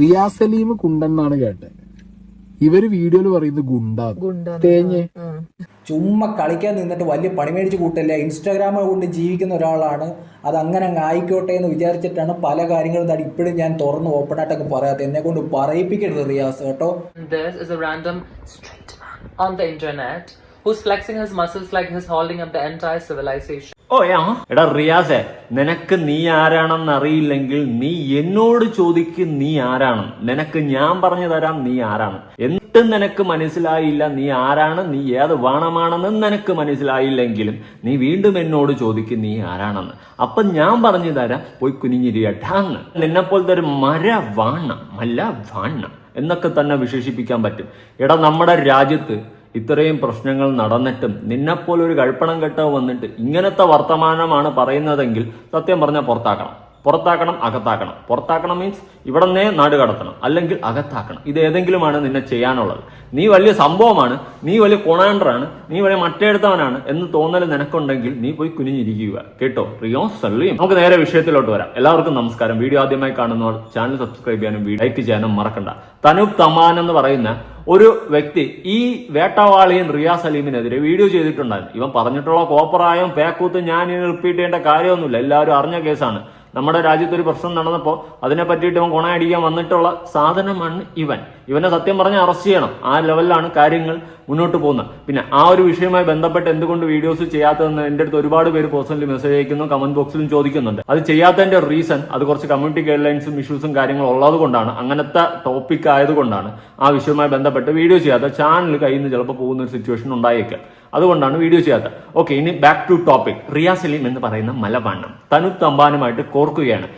റിയാസ് സലീം കുണ്ടെന്നാണ് കേട്ടത് ഇവർ വീഡിയോയിൽ പറയുന്നത് ഗുണ്ട. തേഞ്ഞ്. ചുമ്മ കളിക്കാൻ നിന്നിട്ട് വലിയ പണി മേടിച്ച് കൂട്ടല്ല? ഇൻസ്റ്റാഗ്രാം കൊണ്ട് ജീവിക്കുന്ന ഒരാളാണ്. അത് അങ്ങനെ അങ്ങ് ആയിക്കോട്ടെ എന്ന് വിചാരിച്ചിട്ടാണ് പല കാര്യങ്ങളും തടി ഇപ്പോഴും ഞാൻ തുറന്ന് ഓപ്പൺ ആയിട്ടൊക്കെ പറയാത്ത എന്നെ കൊണ്ട് പറയിപ്പിക്കരുത് റിയാസ് കേട്ടോ. Who's flexing his muscles like he's holding up the entire civilization. ഓ എടാ റിയാസെ നിനക്ക് നീ ആരാണെന്ന് അറിയില്ലെങ്കിൽ നീ എന്നോട് ചോദിക്ക് നീ ആരാണ്. നിനക്ക് ഞാൻ പറഞ്ഞു തരാം നീ ആരാണ്. എന്നിട്ടും നിനക്ക് മനസ്സിലായില്ല നീ ആരാണ് നീ ഏത് വാണമാണെന്ന് നിനക്ക് മനസ്സിലായില്ലെങ്കിലും നീ വീണ്ടും എന്നോട് ചോദിക്ക് നീ ആരാണെന്ന്. അപ്പൊ ഞാൻ പറഞ്ഞു തരാം പോയി കുനിഞ്ഞിരിയട്ടാന്ന് നിന്നെപ്പോലത്തെ ഒരു മര വാണ മല്ല വാണ എന്നൊക്കെ തന്നെ വിശേഷിപ്പിക്കാൻ പറ്റും. എടാ നമ്മുടെ രാജ്യത്ത് ഇത്രയും പ്രശ്നങ്ങൾ നടന്നിട്ടും നിന്നെപ്പോലൊരു കഴുപ്പണം കെട്ടവ് വന്നിട്ട് ഇങ്ങനത്തെ വർത്തമാനമാണ് പറയുന്നതെങ്കിൽ സത്യം പറഞ്ഞാൽ പുറത്താക്കണം. പുറത്താക്കണം അകത്താക്കണം. പുറത്താക്കണം മീൻസ് ഇവിടെ നിന്നേ നാട് കടത്തണം അല്ലെങ്കിൽ അകത്താക്കണം. ഇത് ഏതെങ്കിലുമാണ് നിന്നെ ചെയ്യാനുള്ളത്. നീ വലിയ സംഭവമാണ് നീ വലിയ കൊണാണ്ടറാണ് നീ വലിയ മറ്റേടുത്തവനാണ് എന്ന് തോന്നൽ നിനക്കുണ്ടെങ്കിൽ നീ പോയി കുനിഞ്ഞിരിക്കുക. കേട്ടോ? റിയോ സള്ളിയും നമുക്ക് നേരെ വിഷയത്തിലോട്ട് വരാം. എല്ലാവർക്കും നമസ്കാരം. വീഡിയോ ആദ്യമായി കാണുന്നവർ ചാനൽ സബ്സ്ക്രൈബ് ചെയ്യാനും ലൈക്ക് ചെയ്യാനും മറക്കണ്ട. തനൂപ് തമാൻ എന്ന് പറയുന്ന ഒരു വ്യക്തി ഈ വേട്ടവാളിയൻ റിയാ സലീമിനെതിരെ വീഡിയോ ചെയ്തിട്ടുണ്ടായിരുന്നു. ഇവൻ പറഞ്ഞിട്ടുള്ള കോപ്പറായും പേക്കൂത്ത് ഞാൻ ഇനി റിപ്പീറ്റ് ചെയ്യേണ്ട കാര്യമൊന്നുമില്ല. എല്ലാവരും അറിഞ്ഞ കേസാണ് നമ്മുടെ രാജ്യത്ത് ഒരു പ്രശ്നം നടന്നപ്പോൾ അതിനെ പറ്റിയിട്ട് ഇവൻ കൊണയടിക്കാൻ വന്നിട്ടുള്ള സാധനമാണ് ഇവൻ. ഇവനെ സത്യം പറഞ്ഞ് അറസ്റ്റ് ചെയ്യണം. ആ ലെവലിലാണ് കാര്യങ്ങൾ മുന്നോട്ട് പോകുന്നത്. പിന്നെ ആ ഒരു വിഷയവുമായി ബന്ധപ്പെട്ട് എന്തുകൊണ്ട് വീഡിയോസ് ചെയ്യാത്തതെന്ന് എന്റെ അടുത്ത് ഒരുപാട് പേര് പേഴ്സണലി മെസ്സേജ് അയക്കുന്നു കമന്റ് ബോക്സിലും ചോദിക്കുന്നുണ്ട്. അത് ചെയ്യാത്തതിന്റെ റീസൺ അത് കുറച്ച് കമ്മ്യൂണിറ്റി ഗൈഡ് ലൈൻസും ഇഷ്യൂസും കാര്യങ്ങളും ഉള്ളത് കൊണ്ടാണ് അങ്ങനത്തെ ടോപ്പിക് ആയതുകൊണ്ടാണ് ആ വിഷയവുമായി ബന്ധപ്പെട്ട് വീഡിയോ ചെയ്യാത്ത ചാനൽ കയ്യിൽ നിന്ന് ചിലപ്പോൾ പോകുന്ന ഒരു സിറ്റുവേഷൻ ഉണ്ടായേക്കാം. അതുകൊണ്ടാണ് വീഡിയോ ചെയ്യാത്തത്. ഓക്കെ ഇനി ബാക്ക് ടു ടോപ്പിക് റിയാ സലീം എന്ന് പറയുന്ന മലവണ്ണം തനുപ് തമ്പാനുമായിട്ട് കോർക്കുകയാണ്.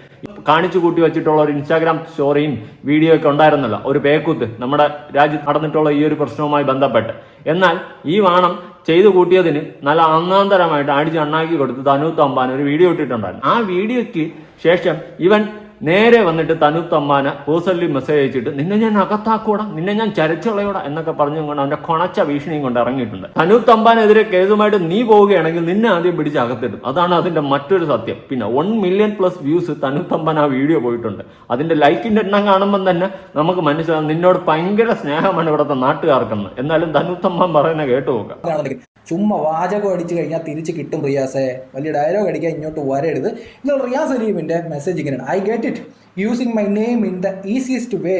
കാണിച്ചു കൂട്ടി വെച്ചിട്ടുള്ള ഒരു ഇൻസ്റ്റാഗ്രാം സ്റ്റോറിയും വീഡിയോ ഒക്കെ ഉണ്ടായിരുന്നല്ലോ. ഒരു പേക്കൂത്ത് നമ്മുടെ രാജ്യത്ത് നടന്നിട്ടുള്ള ഈ ഒരു പ്രശ്നവുമായി ബന്ധപ്പെട്ട്. എന്നാൽ ഈ വാണം ചെയ്തു കൂട്ടിയതിന് നല്ല അന്നാന്തരമായിട്ട് അടിച്ച് അണ്ണാക്കി കൊടുത്ത് തനു തമ്പാൻ ഒരു വീഡിയോ ഇട്ടിട്ടുണ്ടായിരുന്നു. ആ വീഡിയോയ്ക്ക് ശേഷം ഇവൻ നേരെ വന്നിട്ട് തനു തമ്മാന പേഴ്സണലി മെസ്സേജ് അയച്ചിട്ട് നിന്നെ ഞാൻ അകത്താക്കൂടാ നിന്നെ ഞാൻ ചരച്ചുകളയോടാ എന്നൊക്കെ പറഞ്ഞുകൊണ്ട് അവന്റെ കൊണച്ച ഭീഷണിയും കൊണ്ട് ഇറങ്ങിയിട്ടുണ്ട്. തനു തമ്പാനെതിരെ കേസുമായിട്ട് നീ പോവുകയാണെങ്കിൽ നിന്നെ ആദ്യം പിടിച്ച് അകത്തിടും. അതാണ് അതിന്റെ മറ്റൊരു സത്യം. പിന്നെ one million plus views Thanu Thampan ആ വീഡിയോ പോയിട്ടുണ്ട്. അതിന്റെ ലൈക്കിന്റെ എണ്ണം കാണുമ്പോൾ തന്നെ നമുക്ക് മനസ്സിലാവും നിന്നോട് ഭയങ്കര സ്നേഹമാണ് ഇവിടുത്തെ നാട്ടുകാർക്കെന്ന്. എന്നാലും തനു തമ്പാൻ പറയുന്ന കേട്ടു നോക്കാം. ചുമ്മാ വാചകം അടിച്ചു കഴിഞ്ഞാൽ തിരിച്ച് കിട്ടും റിയാസെ. വലിയ ഡയലോഗ് അടിക്കാൻ ഇങ്ങോട്ട് വരരുത്. എന്നാൽ റിയാസ് അലീമിന്റെ മെസ്സേജ് ഇങ്ങനെയാണ്. I get it using my name in the easiest way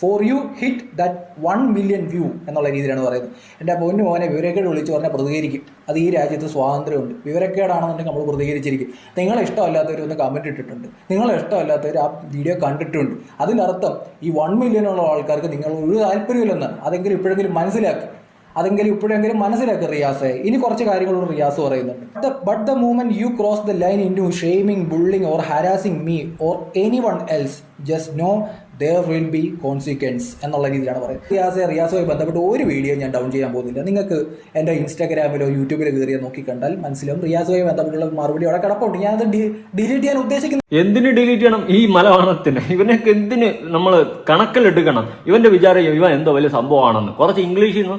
for you hit that one million view എന്നുള്ള രീതിയിലാണ് പറയുന്നത്. എന്റെ പൊന്നു മോനെ വിവരക്കേട് വിളിച്ച് പറഞ്ഞാൽ പ്രതികരിക്കും. അത് ഈ രാജ്യത്ത് സ്വാതന്ത്ര്യമുണ്ട്. വിവരക്കേടാണെന്നുണ്ടെങ്കിൽ നമ്മൾ പ്രതികരിച്ചിരിക്കും. നിങ്ങൾ ഇഷ്ടമല്ലാത്തവർ ഒന്ന് കമന്റ് ഇട്ടിട്ടുണ്ട്. നിങ്ങൾ ഇഷ്ടമല്ലാത്തവർ ആ വീഡിയോ കണ്ടിട്ടുണ്ട്. അതിന്റെ അർത്ഥം ഈ വൺ മില്യണുള്ള ആൾക്കാർക്ക് നിങ്ങൾ ഒരു താല്പര്യമില്ലെന്നാണ് അതെങ്കിലും ഇപ്പോഴെങ്കിലും മനസ്സിലാക്കുക അതെങ്കിലും ഇപ്പോഴെങ്കിലും മനസ്സിലാക്കുക റിയാസെ. ഇനി കുറച്ച് കാര്യങ്ങളോട് റിയാസ് പറയുന്നുണ്ട്. But the moment you cross the line into shaming bullying or harassing me or anyone else just know there will be consequence എന്നുള്ള രീതിയിലാണ് പറയുന്നത് റിയാസെ റിയാസുമായി ബന്ധപ്പെട്ട് ഒരു വീഡിയോ ഞാൻ ഡൗൺ ചെയ്യാൻ പോകുന്നില്ല നിങ്ങൾക്ക് എന്റെ ഇൻസ്റ്റാഗ്രാമിലോ യൂട്യൂബിലോ കയറിയോ നോക്കി കണ്ടാൽ മനസ്സിലാവും റിയാസുമായി ബന്ധപ്പെട്ടുള്ള മറുപടി അവിടെ കിടപ്പുണ്ട് ഞാനത് ഡിലീറ്റ് ചെയ്യാൻ ഉദ്ദേശിക്കുന്നത് എന്തിന് ഡിലീറ്റ് ചെയ്യണം ഈ മലവാണത്തിന് ഇവനൊക്കെ എന്തിന് നമ്മൾ കണക്കിലെടുക്കണം ഇവന്റെ വിചാരം ഇവൻ എന്തോ വലിയ സംഭവമാണെന്ന് കുറച്ച് ഇംഗ്ലീഷിൽ നിന്ന്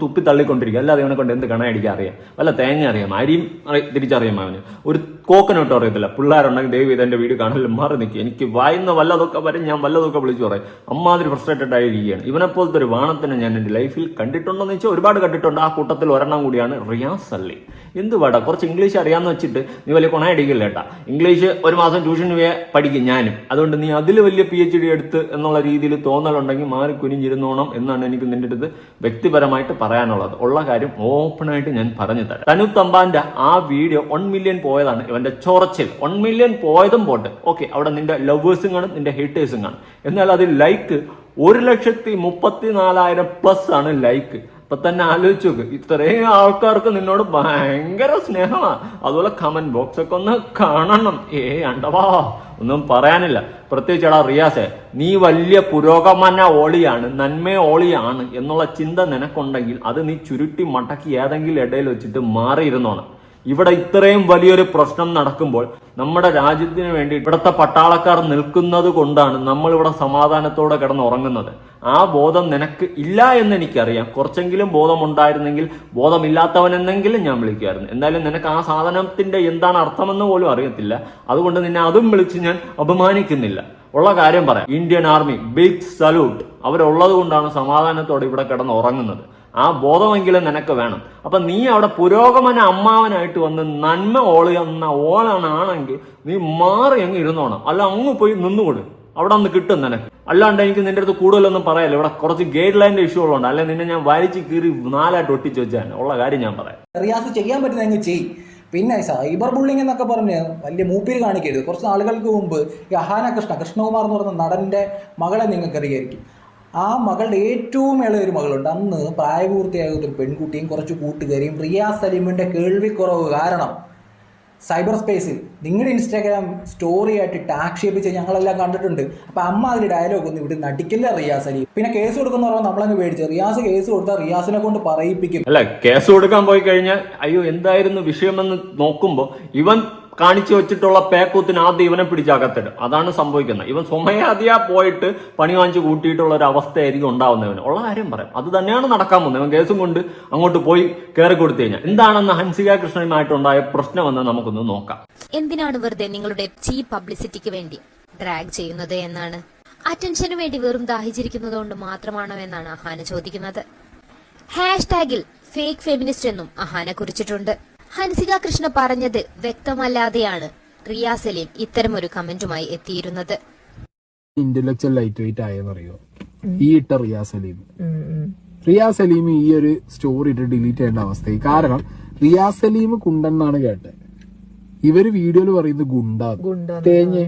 തുപ്പി തള്ളിക്കൊണ്ടിരിക്കുക അല്ലാതെ ഇവനെ കൊണ്ട് എന്ത് കണയടിക്കാൻ അറിയാം വല്ല തേങ്ങ അറിയാം അരിയും തിരിച്ചറിയാം അവന് ഒരു കോക്കനട്ട് അറിയത്തില്ല പിള്ളേരുണ്ടെങ്കിൽ ദൈവം ഇതെന്റെ വീട് കാണലും മാറി നിൽക്കുക എനിക്ക് വായുന്ന വല്ലതൊക്കെ വരും ഞാൻ വല്ലതൊക്കെ വിളിച്ചു പറയും. അമ്മാതിരി ഫ്രസ്ട്രേറ്റഡ് ആയിരിക്കുകയാണ്. ഇവനെ പോലത്തെ ഒരു വാണത്തിനെ ഞാൻ എന്റെ ലൈഫിൽ കണ്ടിട്ടുണ്ടോന്ന് വെച്ചാൽ ഒരുപാട് കണ്ടിട്ടുണ്ട്. ആ കൂട്ടത്തിൽ ഒരെണ്ണം കൂടിയാണ് റിയാസ് അല്ലി എന്ത് വേടാ കുറച്ച് ഇംഗ്ലീഷ് അറിയാമെന്ന് വെച്ചിട്ട് നീ വലിയ കൊണയടിക്കില്ല കേട്ടാ. ഇംഗ്ലീഷ് ഒരു മാസം ട്യൂഷൻ പോയി പഠിക്കും ഞാനും. അതുകൊണ്ട് നീ അതിൽ വലിയ പി എച്ച് ഡി എടുത്ത് എന്നുള്ള രീതിയിൽ തോന്നലുണ്ടെങ്കിൽ മാറി കുനിഞ്ഞിരുന്നോണം എന്നാണ് എനിക്ക് നിന്റെ അടുത്ത് വ്യക്തിപരമായിട്ട് പറയാനുള്ളത്. ഉള്ള കാര്യം ഓപ്പണായിട്ട് ഞാൻ പറഞ്ഞു തരാം. തനു തമ്പാന്റെ ആ വീഡിയോ വൺ മില്യൺ പോയതാണ് ഇവന്റെ ചൊറച്ചിൽ വൺ മില്യൺ പോയതും പോട്ടെ. ഓക്കെ അവിടെ നിന്റെ ലവേഴ്സും കാണും നിന്റെ ഹേറ്റേഴ്സും കാണും. എന്നാൽ അതിൽ ലൈക്ക് ഒരു ലക്ഷത്തി മുപ്പത്തി നാലായിരം പ്ലസ് ആണ് ലൈക്ക് അപ്പൊ തന്നെ ആലോചിച്ച് നോക്ക് ഇത്രയും ആൾക്കാർക്ക് നിന്നോട് ഭയങ്കര സ്നേഹമാണ് അതുപോലെ കമന്റ് ബോക്സ് ഒക്കെ ഒന്ന് കാണണം. ഏ അണ്ടവാ ഒന്നും പറയാനില്ല. പ്രത്യേകിച്ച് എടാ റിയാസെ നീ വലിയ പുരോഗമന ഓളിയാണ് നന്മ ഓളിയാണ് എന്നുള്ള ചിന്ത നിനക്കുണ്ടെങ്കിൽ അത് നീ ചുരുട്ടി മടക്കി ഏതെങ്കിലും ഇടയിൽ വെച്ചിട്ട് മാറിയിരുന്നോണം. ഇവിടെ ഇത്രയും വലിയൊരു പ്രശ്നം നടക്കുമ്പോൾ നമ്മുടെ രാജ്യത്തിന് വേണ്ടി ഇവിടുത്തെ പട്ടാളക്കാർ നിൽക്കുന്നത് കൊണ്ടാണ് നമ്മൾ ഇവിടെ സമാധാനത്തോടെ കിടന്ന് ഉറങ്ങുന്നത് ആ ബോധം നിനക്ക് ഇല്ല എന്ന് എനിക്കറിയാം. കുറച്ചെങ്കിലും ബോധമുണ്ടായിരുന്നെങ്കിൽ ബോധമില്ലാത്തവനെന്നെങ്കിലും ഞാൻ വിളിക്കുമായിരുന്നു. എന്തായാലും നിനക്ക് ആ സാധനത്തിന്റെ എന്താണ് അർത്ഥമെന്ന് പോലും അറിയത്തില്ല. അതുകൊണ്ട് നിന്നെ അതും വിളിച്ച് ഞാൻ അപമാനിക്കുന്നില്ല. ഉള്ള കാര്യം പറയാം. ഇന്ത്യൻ ആർമി ബിഗ് സല്യൂട്ട് അവരുള്ളത് കൊണ്ടാണ് സമാധാനത്തോടെ ഇവിടെ കിടന്ന് ഉറങ്ങുന്നത്. ആ ബോധമെങ്കിലും നിനക്ക് വേണം. അപ്പൊ നീ അവിടെ പുരോഗമന അമ്മാവനായിട്ട് വന്ന് നന്മ ഓളുന്ന ഓളാണെങ്കിൽ നീ മാറി അങ്ങ് ഇരുന്നോണം. അല്ല അങ്ങ് പോയി നിന്നുകൊടു അവിടെ ഒന്ന് കിട്ടും നിനക്ക്. അല്ലാണ്ട് എനിക്ക് നിന്റെ അടുത്ത് കൂടുതലൊന്നും പറയാല്ല. ഇവിടെ കുറച്ച് ഗൈഡ് ലൈന്റെ ഇഷ്യൂ ഉള്ളതുകൊണ്ട് അല്ലെ നിന്നെ ഞാൻ വലിച്ച് കീറി നാലായിട്ട് ഒട്ടിച്ചു വെച്ചാൽ ഉള്ള കാര്യം ഞാൻ പറയാം. റിയാസ് ചെയ്യാൻ പറ്റുന്ന അങ്ങ് ചെയ് പിന്നെ സൈബർ ബുള്ളിങ് എന്നൊക്കെ പറഞ്ഞ് വലിയ മൂപ്പിൽ കാണിക്കരുത്. കുറച്ച് നാളുകൾക്ക് മുമ്പ് ഈ അഹാന കൃഷ്ണ കൃഷ്ണകുമാർ എന്ന് പറയുന്ന നടന്റെ മകളെ നിങ്ങൾക്ക് അറിയായിരിക്കും ആ മകളുടെ ഏറ്റവും ഇളയ ഒരു മകളുണ്ട്. അന്ന് പ്രായപൂർത്തിയാകുന്ന ഒരു പെൺകുട്ടിയും കുറച്ച് കൂട്ടുകാരിയും റിയാസ് സലീമിന്റെ കേൾവിക്കുറവ് കാരണം സൈബർ സ്പേസിൽ. നിങ്ങളുടെ ഇൻസ്റ്റാഗ്രാം സ്റ്റോറി ആയിട്ട് ടാഗ് ഷേപ്പിച്ച് ഞങ്ങളെല്ലാം കണ്ടിട്ടുണ്ട്. അപ്പോൾ അമ്മ അതിൽ ഡയലോഗ് ഒന്നും ഇവിടെ നടിക്കില്ല റിയാസ് അലി? പിന്നെ കേസ് കൊടുക്കുന്ന പറയുമ്പോൾ നമ്മളങ്ങ് മേടിച്ചു റിയാസ് കേസ് കൊടുത്താൽ റിയാസിനെ കൊണ്ട് പറയിപ്പിക്കും. അല്ല കേസ് കൊടുക്കാൻ പോയി കഴിഞ്ഞാൽ അയ്യോ എന്തായിരുന്നു വിഷയമെന്ന് നോക്കുമ്പോൾ ഇവൻ കാണിച്ചു വെച്ചിട്ടുള്ള പേക്കൂത്തിന് ആദ്യം ഇവനെ പിടിച്ചകത്തിടും അതാണ് സംഭവിക്കുന്നത്. ഇവൻ സ്വമേധയാ പോയിട്ട് പണി വാങ്ങിച്ച് കൂട്ടിയിട്ടുള്ള ഒരു അവസ്ഥയായിരിക്കും ഉണ്ടാവുന്നവന്. ഉള്ള കാര്യം പറയാം. അത് തന്നെയാണ് നടക്കാൻ പോകുന്നത്. ഇവൻ കേസും കൊണ്ട് അങ്ങോട്ട് പോയി കയറി കൊടുത്തു കഴിഞ്ഞാൽ. എന്താണെന്ന് ഹൻസിക കൃഷ്ണനുമായിട്ടുണ്ടായ പ്രശ്നമെന്ന് നമുക്കൊന്ന് നോക്കാം. എന്തിനാണ് വെറുതെ നിങ്ങളുടെ ചീ പബ്ലിസിറ്റിക്ക് വേണ്ടി ഡ്രാഗ് ചെയ്യുന്നത് എന്നാണ്? അറ്റൻഷന് വേണ്ടി വെറും ദാഹിച്ചിരിക്കുന്നത് കൊണ്ട് മാത്രമാണോ എന്നാണ് അഹാന ചോദിക്കുന്നത്. ഹാഷ്ടാഗിൽ ഫേക്ക് ഫെമിനിസ്റ്റ് എന്നും അഹാന കുറിച്ചിട്ടുണ്ട്. ഹൻസിക കൃഷ്ണ പറഞ്ഞത് വ്യക്തമല്ലാതെയാണ് റിയ സലീം ഇത്തരമൊരു കമന്റുമായി എത്തിയിരുന്നത്. ഇന്റലക്ച്വൽ ലൈറ്റ് വെയിറ്റ് ആയെന്നറിയോ ഈ ഇട്ട റിയാ സലീം. റിയ സലീം ഈ ഒരു സ്റ്റോറി ഇട്ട് ഡിലീറ്റ് ചെയ്യേണ്ട അവസ്ഥയായി. കാരണം റിയാ സലീം കുണ്ടെന്നാണ് കേട്ടത് ഇവർ വീഡിയോയിൽ പറയുന്നത് ഗുണ്ട തേഞ്ഞ്.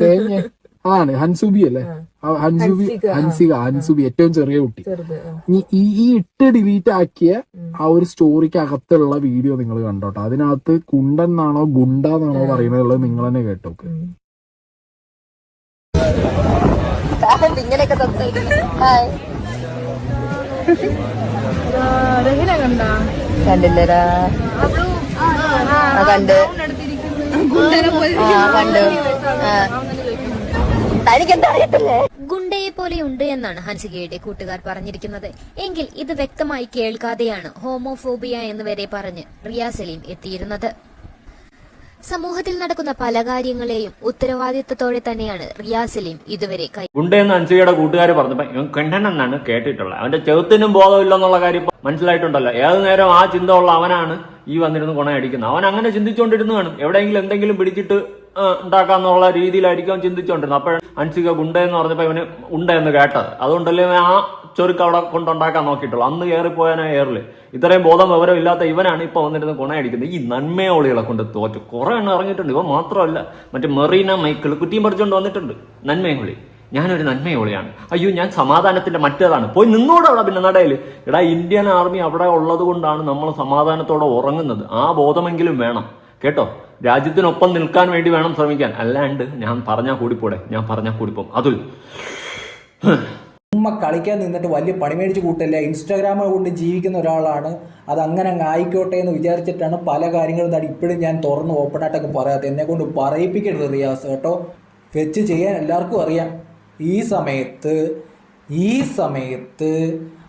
തേഞ്ഞ്. അതാണ് ഹൻസൂബി അല്ലേ ആ, ഹൻസുബി ഹൻസിക ഹൻസുബി ഏറ്റവും ചെറിയ കുട്ടി ഈ ഈ- ഈ ഇട്ട് ഡിലീറ്റ് ആക്കിയ ആ ഒരു സ്റ്റോറിക്ക് അകത്തുള്ള വീഡിയോ നിങ്ങൾ കണ്ടോട്ടോ അതിനകത്ത് കുണ്ടെന്നാണോ ഗുണ്ടെന്നാണോ പറയുന്നത് നിങ്ങൾ തന്നെ കേട്ടോക്ക് ഇങ്ങനെയൊക്കെ കണ്ടില്ലടാ ആ കണ്ട് ആ കണ്ടു ഗുണ്ടയെ പോലെ ഉണ്ട് എന്നാണ് ഹൻസികയുടെ കൂട്ടുകാർ പറഞ്ഞിരിക്കുന്നത്. എങ്കിൽ ഇത് വ്യക്തമായി കേൾക്കാതെയാണ് ഹോമോഫോബിയ എന്ന് വരെ പറഞ്ഞ് റിയ സലീം എത്തിയിരുന്നത്. സമൂഹത്തിൽ നടക്കുന്ന പല കാര്യങ്ങളെയും ഉത്തരവാദിത്വത്തോടെ തന്നെയാണ് റിയ സലീം ഇതുവരെ കൈ ഹൻസികയുടെ കൂട്ടുകാർ പറഞ്ഞപ്പോ ഇവൻ കണ്ടനെന്നാണ് കേട്ടിട്ടുള്ളത്. അവന്റെ ചെറുത്തിനും ബോധമില്ലെന്നുള്ള കാര്യം മനസ്സിലായിട്ടുണ്ടല്ലോ. ഏത് നേരം ആ ചിന്ത ഉള്ള അവനാണ് ഈ വന്നിരുന്ന് കൊണയടിക്കുന്നത് അവൻ അങ്ങനെ ചിന്തിച്ചുകൊണ്ടിരുന്നു കാണും എവിടെയെങ്കിലും എന്തെങ്കിലും പിടിച്ചിട്ട് ഉണ്ടാക്കാന്നുള്ള രീതിയിലായിരിക്കും ചിന്തിച്ചുകൊണ്ടിരുന്നത് അപ്പോൾ അൻസിക ഗുണ്ട എന്ന് പറഞ്ഞപ്പോ ഇവന് ഉണ്ട എന്ന് കേട്ടത്. അതുകൊണ്ടല്ലേ ആ ചൊരുക്ക് അവിടെ കൊണ്ടുണ്ടാക്കാൻ നോക്കിയിട്ടുള്ളൂ. അന്ന് കയറിപ്പോയാനാ എയറിൽ ഇത്രയും ബോധം വിവരം ഇല്ലാത്ത ഇവനാണ് ഇപ്പോൾ വന്നിരുന്ന് കൊണയടിക്കുന്നത്. ഈ നന്മയോളികളെ കൊണ്ട് തോറ്റു. കുറെ എണ്ണം ഇറങ്ങിയിട്ടുണ്ട്. ഇവ മാത്രമല്ല മറ്റേ മെറീന മൈക്കിൾ കുറ്റിയും പറിച്ചുകൊണ്ട് വന്നിട്ടുണ്ട്. നന്മയോളി. ഞാനൊരു നന്മയോളിയാണ്. അയ്യോ ഞാൻ സമാധാനത്തിന്റെ മറ്റേതാണ്. പോയി നിന്നോട് അവിടെ പിന്നെ നടയിൽ. എടാ ഇന്ത്യൻ ആർമി അവിടെ ഉള്ളത് കൊണ്ടാണ് നമ്മൾ സമാധാനത്തോടെ ഉറങ്ങുന്നത്. ആ ബോധമെങ്കിലും വേണം. കേട്ടോ? രാജ്യത്തിനൊപ്പം നിൽക്കാൻ വേണ്ടി വേണം ശ്രമിക്കാൻ. അല്ലാണ്ട് ഞാൻ പറഞ്ഞാൽ കൂടിപ്പോടെ. ഞാൻ പറഞ്ഞാൽ കൂടിപ്പോം അതുൽ. ഉമ്മ കളിക്കാൻ നിന്നിട്ട് വലിയ പണി മേടിച്ച് കൂട്ടല്ല കൊണ്ട് ജീവിക്കുന്ന ഒരാളാണ്. അത് അങ്ങനെ അങ്ങ് ആയിക്കോട്ടെ എന്ന് വിചാരിച്ചിട്ടാണ് പല കാര്യങ്ങളും തടി ഇപ്പോഴും ഞാൻ തുറന്ന് ഓപ്പൺ ആയിട്ടൊക്കെ പറയാത്തത്. എന്നെ കൊണ്ട് പറയിപ്പിക്കരുത് റിയാസ് കേട്ടോ. വെച്ച് ചെയ്യാൻ എല്ലാവർക്കും അറിയാം. ഈ സമയത്ത് ഈ സമയത്ത്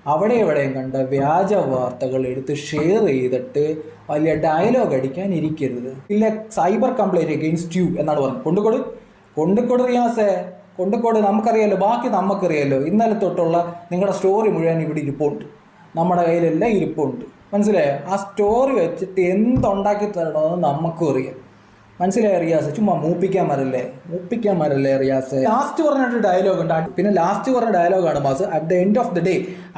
അവിടെ എവിടെയും കണ്ട വ്യാജ വാർത്തകൾ എടുത്ത് ഷെയർ ചെയ്തിട്ട് വലിയ ഡയലോഗ് അടിക്കാൻ ഇരിക്കരുത്. ഇല്ല സൈബർ കംപ്ലൈന്റ് അഗെയിൻസ്റ്റ് യു എന്നാണ് പറഞ്ഞത്. കൊണ്ടുകൊടു കൊണ്ടുകൊടു റിയാസേ. കൊണ്ടുകൊടു നമുക്കറിയാലോ ബാക്കി നമുക്കറിയാലോ ഇന്നലെ തൊട്ടുള്ള നിങ്ങളുടെ സ്റ്റോറി മുഴുവൻ ഇവിടെ ഇരിപ്പുണ്ട്. നമ്മുടെ കയ്യിലെല്ലാം ഇരിപ്പുണ്ട്. മനസ്സിലായോ? ആ സ്റ്റോറി വെച്ചിട്ട് എന്തുണ്ടാക്കി തരണമെന്ന് നമുക്കും അറിയാം. മനസ്സിലായ റിയാസ് ചുമ്മാ മൂപ്പിക്കാൻ മരല്ലേ മൂപ്പിക്കാൻ മരല്ലേ റിയാസ്? ലാസ്റ്റ് പറഞ്ഞിട്ട് ഡയലോഗ് ഉണ്ട്. പിന്നെ ലാസ്റ്റ് പറഞ്ഞ ഡയലോഗാണ് mass at the end of the day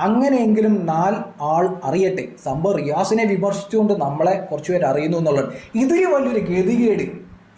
അങ്ങനെയെങ്കിലും നാൽ ആൾ അറിയട്ടെ. സംഭവം റിയാസിനെ വിമർശിച്ചുകൊണ്ട് നമ്മളെ കുറച്ചുപേർ അറിയുന്നു എന്നുള്ളത്. ഇതിൽ വലിയൊരു ഗതികേട്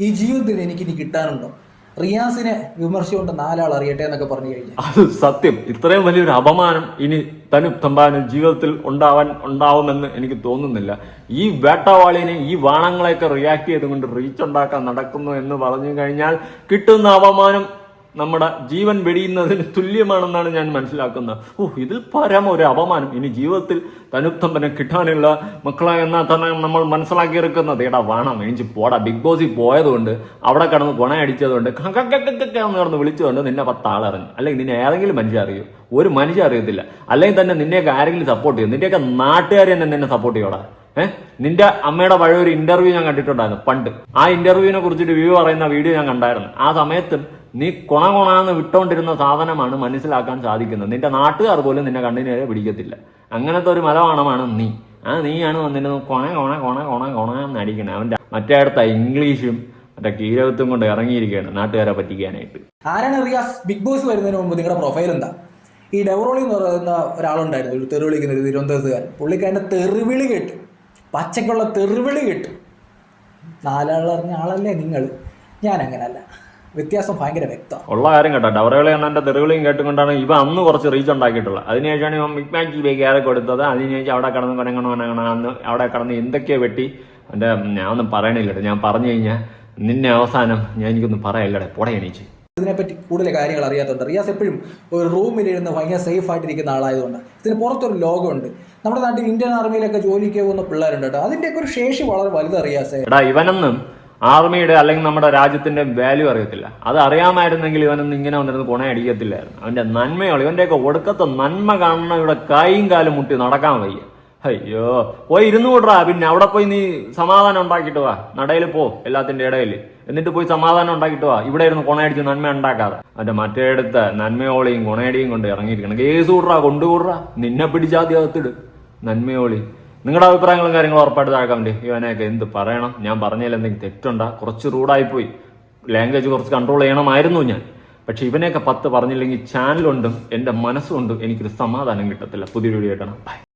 ഈ ജീവിതത്തിൽ എനിക്ക് ഇനി കിട്ടാനുണ്ടോ? റിയാസിനെ വിമർശിച്ചുകൊണ്ട് നാലാൾ അറിയട്ടെ എന്നൊക്കെ പറഞ്ഞു കഴിഞ്ഞാൽ അത് സത്യം. ഇത്രയും വലിയൊരു അപമാനം ഇനി തനു തമ്പാനും ജീവിതത്തിൽ ഉണ്ടാവാൻ ഉണ്ടാവുമെന്ന് എനിക്ക് തോന്നുന്നില്ല. ഈ വേട്ടവാളിനെ ഈ വാണങ്ങളെയൊക്കെ റിയാക്ട് ചെയ്തുകൊണ്ട് റീച്ച് ഉണ്ടാക്കാൻ നടക്കുന്നു എന്ന് പറഞ്ഞു കഴിഞ്ഞാൽ കിട്ടുന്ന അപമാനം നമ്മുടെ ജീവൻ വെടിയുന്നതിന് തുല്യമാണെന്നാണ് ഞാൻ മനസ്സിലാക്കുന്നത്. ഓ ഇതിൽ പരം ഒരു അപമാനം. ഇനി ജീവിതത്തിൽ തനുത്തമ്പനെ കിട്ടാനുള്ള മക്കളെ എന്നാൽ തന്നെ നമ്മൾ മനസ്സിലാക്കിയെടുക്കുന്നത്. ഏടാ വേണം. എനിക്ക് പോടാ. ബിഗ് ബോസിൽ പോയതുകൊണ്ട് അവിടെ കിടന്ന് ഗുണയടിച്ചതുകൊണ്ട് എന്ന് കിടന്ന് വിളിച്ചുകൊണ്ട് നിന്നെ പത്ത് ആളറിഞ്ഞു അല്ലെങ്കിൽ നിന്നെ ഏതെങ്കിലും മനുഷ്യ അറിയൂ. ഒരു മനുഷ്യ അറിയത്തില്ല. അല്ലെങ്കിൽ തന്നെ നിന്നെയൊക്കെ ആരെങ്കിലും സപ്പോർട്ട് ചെയ്യും. നിന്റെയൊക്കെ നാട്ടുകാർ തന്നെ നിന്നെ സപ്പോർട്ട് ചെയ്യോടാ. ഏഹ് നിന്റെ അമ്മയുടെ പഴയ ഒരു ഇന്റർവ്യൂ ഞാൻ കണ്ടിട്ടുണ്ടായിരുന്നു പണ്ട്. ആ ഇന്റർവ്യൂവിനെ കുറിച്ചിട്ട് വ്യൂ പറയുന്ന വീഡിയോ ഞാൻ കണ്ടായിരുന്നു. ആ സമയത്തും നീ കൊണ കൊണാന്ന് വിട്ടോണ്ടിരുന്ന സാധനമാണ് മനസ്സിലാക്കാൻ സാധിക്കുന്നത്. നിന്റെ നാട്ടുകാർ പോലും നിന്നെ കണ്ണിനേരെ പിടിക്കത്തില്ല. അങ്ങനത്തെ ഒരു മലവാണമാണ് നീ. ആ നീയാണ് വന്നിരുന്നത് കൊണ കൊണ കൊണ കൊണ കൊണ എന്ന് അടിക്കണേ. അവന്റെ മറ്റേ അടുത്ത ഇംഗ്ലീഷും മറ്റേ കീരവത്തും കൊണ്ട് ഇറങ്ങിയിരിക്കുകയാണ് നാട്ടുകാരെ പറ്റിക്കാനായിട്ട്. ആരാണ് റിയാസ്? ബിഗ് ബോസ് വരുന്നതിന് മുമ്പ് നിങ്ങളുടെ പ്രൊഫൈൽ എന്താ? ഈ ഡെവറോളി എന്ന് പറയുന്ന ഒരാളുണ്ടായിരുന്നു ഒരു തെറി വിളിക്കുന്ന ഒരു തിരുവനന്തപുരത്തുകാരൻ. പുള്ളിക്കാരന്റെ തെറിവിളി കേട്ടു. പച്ചക്കുള്ള തെറിവിളി കേട്ടു. നാലാളറിഞ്ഞ ആളല്ലേ നിങ്ങൾ ഞാൻ അങ്ങനല്ല വ്യത്യാസം ഭയങ്കര വ്യക്തമാണ് ഉള്ള കാര്യം കേട്ടോ. ഡവറകളെ എണ്ണന്റെ തെറിവിളിയും കേട്ടുകൊണ്ടാണ് ഇവ അന്ന് കുറച്ച് റീച്ച് ഉണ്ടാക്കിയിട്ടുള്ളത്. അതിനുശേഷമാണ് ഇവൻ ബിഗ് മാച്ച് കയറി കൊടുത്തത്. അതിനുശേഷം അവിടെ കടന്ന് കൊനങ്ങണ കൊനങ്ങണ അന്ന് അവിടെ കടന്ന് എന്തൊക്കെയോ വെട്ടി. എന്റെ ഞാൻ ഒന്നും പറയണില്ലട്ടോ ഞാൻ പറഞ്ഞു കഴിഞ്ഞാൽ നിന്നെ അവസാനം ഞാൻ എനിക്കൊന്നും പറയല്ലടേ. പൊട എണീച്ച്. ഇതിനെപ്പറ്റി കൂടുതൽ കാര്യങ്ങൾ അറിയാത്തതുകൊണ്ട് റിയാസ് എപ്പോഴും ഒരു റൂമിലിരുന്ന് ഭയങ്കര സേഫ് ആയിട്ടിരിക്കുന്ന ആളായതുകൊണ്ട് ഇതിന് പുറത്തൊരു ലോകമുണ്ട്. നമ്മുടെ നാട്ടിൽ ഇന്ത്യൻ ആർമിയിലൊക്കെ ജോലിക്ക് പോകുന്ന പിള്ളേരുണ്ട് കേട്ടോ. അതിന്റെയൊക്കെ ഒരു ശേഷി വളരെ വലുത് റിയാസേ. എടാ ഇവനൊന്നും ആർമിയുടെ അല്ലെങ്കിൽ നമ്മുടെ രാജ്യത്തിന്റെ വാല്യൂ അറിയത്തില്ല. അത് അറിയാമായിരുന്നെങ്കിൽ ഇവനൊന്നും ഇങ്ങനെ വന്നിരുന്ന് കൊണ അടിക്കത്തില്ലായിരുന്നു. അവന്റെ നന്മയോളം ഇവന്റെയൊക്കെ ഒടുക്കത്തെ നന്മ കാണണം ഇവിടെ കൈയും കാലും മുട്ടി നടക്കാൻ വയ്യ. അയ്യോ പോയി ഇരുന്നു കൂട്ടറാ പിന്നെ അവിടെ പോയി നീ സമാധാനം ഉണ്ടാക്കിയിട്ട് വാ. നടയിൽ പോ എല്ലാത്തിന്റെ ഇടയിൽ. എന്നിട്ട് പോയി സമാധാനം ഉണ്ടാക്കിയിട്ട് വാ. ഇവിടെ ഇരുന്ന് കൊണയടിച്ച് നന്മ ഉണ്ടാക്കാതെ. അവന്റെ മറ്റേ അടുത്ത നന്മയോളിയും കൊണയടിയും കൊണ്ട് ഇറങ്ങിയിരിക്കണം. കേസ് കൂട്ടറാ കൊണ്ടുകൂടറാ നിന്നെ പിടിച്ചാദ്യം അകത്തിട്. നന്മയോളി. നിങ്ങളുടെ അഭിപ്രായങ്ങളും കാര്യങ്ങളും ഉറപ്പായിട്ട് താഴെ കമന്റ് ഇവനെയൊക്കെ എന്ത് പറയണം? ഞാൻ പറഞ്ഞതിൽ എന്തെങ്കിലും തെറ്റുണ്ടോ? കുറച്ച് റൂഡായി പോയി ലാംഗ്വേജ് കുറച്ച് കൺട്രോൾ ചെയ്യണമായിരുന്നു ഞാൻ. പക്ഷെ ഇവനെയൊക്കെ പത്ത് പറഞ്ഞില്ലെങ്കിൽ ചാനലുണ്ടും എന്റെ മനസ്സുകൊണ്ടും എനിക്കൊരു സമാധാനം കിട്ടത്തില്ല. പുതിയ വീഡിയോ ആയിട്ടാണ് ബൈ